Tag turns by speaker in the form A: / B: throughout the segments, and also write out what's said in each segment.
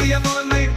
A: Віруємо ми.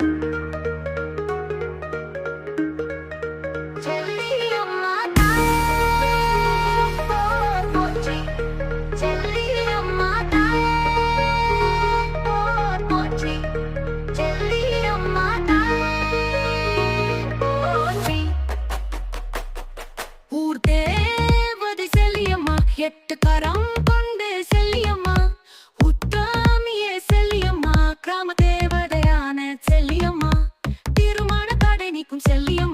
A: Thank you.
B: um celio